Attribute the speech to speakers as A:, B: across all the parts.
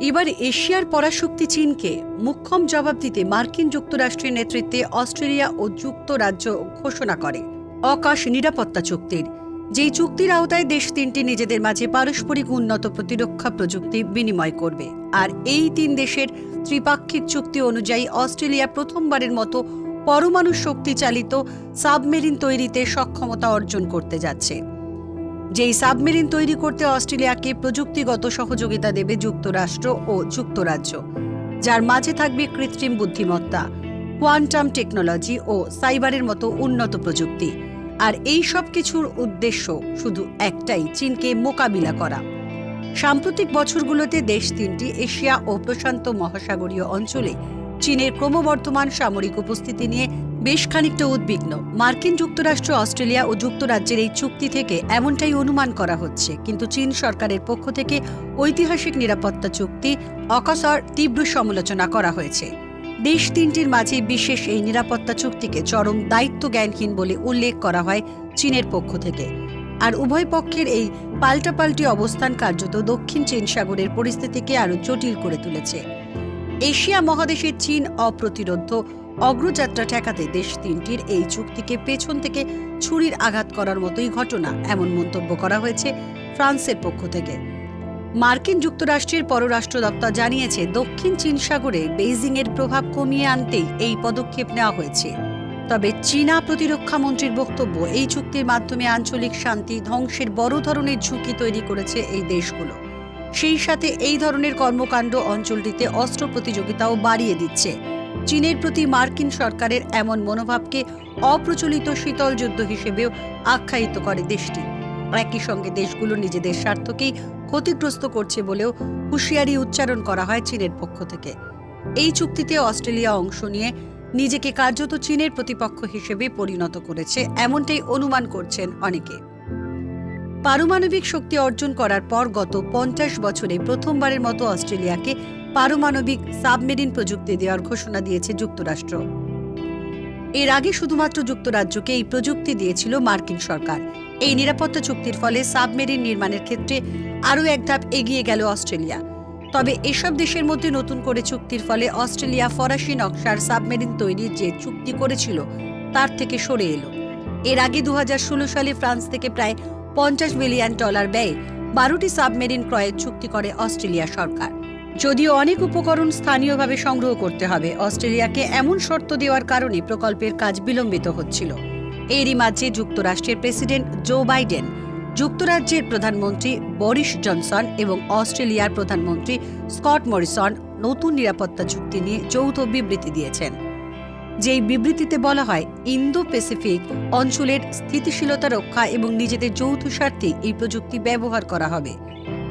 A: এবার এশিয়ার পরাশক্তি চীনকে মুখ্যম জবাব দিতে মার্কিন যুক্তরাষ্ট্রের নেতৃত্বে অস্ট্রেলিয়া ও যুক্তরাজ্য ঘোষণা করে। অকাশ নিরাপত্তা চুক্তির। যেই চুক্তির আওতায় দেশ তিনটি নিজেদের মাঝে পারস্পরিক উন্নত প্রতিরক্ষা প্রযুক্তি বিনিময় করবে। আর এই তিন দেশের ত্রিপাক্ষিক চুক্তি অনুযায়ী অস্ট্রেলিয়া প্রথমবারের মতো পরমাণু শক্তি চালিত সাবমেরিন তৈরিতে সক্ষমতা অর্জন করতে যাচ্ছে। যেই সাবমেরিন তৈরি করতে অস্ট্রেলিয়াকে প্রযুক্তিগত সহযোগিতা দেবে যুক্তরাষ্ট্র ও যুক্তরাজ্য, যার মাঝে থাকবে কৃত্রিম বুদ্ধিমত্তা, কোয়ান্টাম টেকনোলজি ও সাইবারের মতো উন্নত প্রযুক্তি। আর এই সব কিছুর উদ্দেশ্য শুধু একটাই, চীনকে মোকাবিলা করা। সাম্প্রতিক বছরগুলোতে দেশ তিনটি এশিয়া ও প্রশান্ত মহাসাগরীয় অঞ্চলে চীনের ক্রমবর্ধমান সামরিক উপস্থিতি নিয়ে বেশ খানিকটা উদ্বিগ্ন। মার্কিন যুক্তরাষ্ট্র, অস্ট্রেলিয়া ও যুক্তরাজ্যের এই চুক্তি থেকে এমনটাই অনুমান করা হচ্ছে। কিন্তু চীন সরকারের পক্ষ থেকে ঐতিহাসিক নিরাপত্তা চুক্তি অকাসর তীব্র সমালোচনা করা হয়েছে। দেশ তিনটির মাঝে বিশেষ এই নিরাপত্তা চুক্তিকে চরম দায়িত্ব জ্ঞানহীন বলে উল্লেখ করা হয় চীনের পক্ষ থেকে। আর উভয় পক্ষের এই পাল্টাপাল্টি অবস্থান কার্যত দক্ষিণ চীন সাগরের পরিস্থিতিকে আরও জটিল করে তুলেছে। এশিয়া মহাদেশের চীন অপ্রতিরোধ অগ্রযাত্রা ঠেকাতে দেশ তিনটির এই চুক্তিকে পেছন থেকে ছুরির আঘাত করার মতোই ঘটনা, এমন মন্তব্য করা হয়েছে ফ্রান্সের পক্ষ থেকে। মার্কিন যুক্তরাষ্ট্রের পররাষ্ট্র দপ্তর জানিয়েছে, দক্ষিণ চীন সাগরে বেইজিংয়ের প্রভাব কমিয়ে আনতেই এই পদক্ষেপ নেওয়া হয়েছে। তবে চীনা প্রতিরক্ষা মন্ত্রীর বক্তব্য, এই চুক্তির মাধ্যমে আঞ্চলিক শান্তি ধ্বংসের বড় ধরনের ঝুঁকি তৈরি করেছে এই দেশগুলো। সেই সাথে এই ধরনের কর্মকাণ্ড অঞ্চলটিতে অস্ত্র প্রতিযোগিতাও বাড়িয়ে দিচ্ছে। চীনের প্রতি মার্কিন সরকারের এমন মনোভাবকে অপ্রচলিত শীতল যুদ্ধ হিসেবেও আখ্যায়িত করে দেশটি। একই সঙ্গে দেশগুলো নিজেদের স্বার্থকেই ক্ষতিগ্রস্ত করছে বলেও হুঁশিয়ারি উচ্চারণ করা হয় চীনের পক্ষ থেকে। এই চুক্তিতে অস্ট্রেলিয়া অংশ নিয়ে নিজেকে কার্যত চীনের প্রতিপক্ষ হিসেবে পরিণত করেছে, এমনটাই অনুমান করছেন অনেকে। পারমাণবিক শক্তি অর্জন করার পর গত পঞ্চাশ বছরে প্রথমবারের মতো অস্ট্রেলিয়াকে পারমাণবিক সাবমেরিন প্রযুক্তি দেওয়ার ঘোষণা দিয়েছে যুক্তরাষ্ট্র। এর আগে শুধুমাত্র যুক্তরাজ্যকে এই প্রযুক্তি দিয়েছিল মার্কিন সরকার। এই নিরাপত্তা চুক্তির ফলে সাবমেরিন নির্মাণের ক্ষেত্রে আরও এক ধাপ এগিয়ে গেল অস্ট্রেলিয়া। তবে এসব দেশের মধ্যে নতুন করে চুক্তির ফলে অস্ট্রেলিয়া ফরাসি নকশার সাবমেরিন তৈরির যে চুক্তি করেছিল, তার থেকে সরে এলো। এর আগে দু হাজার ষোলো সালে ফ্রান্স থেকে প্রায় পঞ্চাশ মিলিয়ন ডলার ব্যয়ে বারোটি সাবমেরিন ক্রয়ের চুক্তি করে অস্ট্রেলিয়া সরকার। যদিও অনেক উপকরণ স্থানীয়ভাবে সংগ্রহ করতে হবে, অস্ট্রেলিয়াকে এমন শর্ত দেওয়ার কারণে প্রকল্পের কাজ বিলম্বিত হচ্ছিল। এরই মাঝে যুক্তরাষ্ট্রের প্রেসিডেন্ট জো বাইডেন, যুক্তরাজ্যের প্রধানমন্ত্রী বরিস জনসন এবং অস্ট্রেলিয়ার প্রধানমন্ত্রী স্কট মরিসন নতুন নিরাপত্তা চুক্তি নিয়ে যৌথ বিবৃতি দিয়েছেন। যেই বিবৃতিতে বলা হয় ইন্দো প্যাসিফিক অঞ্চলের স্থিতিশীলতা রক্ষা এবং নিজেদের যৌথ স্বার্থে এই প্রযুক্তি ব্যবহার করা হবে।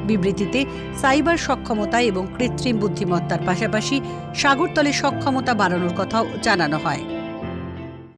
A: বিবৃতিতে সাইবার সক্ষমতা এবং কৃত্রিম বুদ্ধিমত্তার পাশাপাশি সাগরতলে সক্ষমতা বাড়ানোর কথাও জানানো হয়।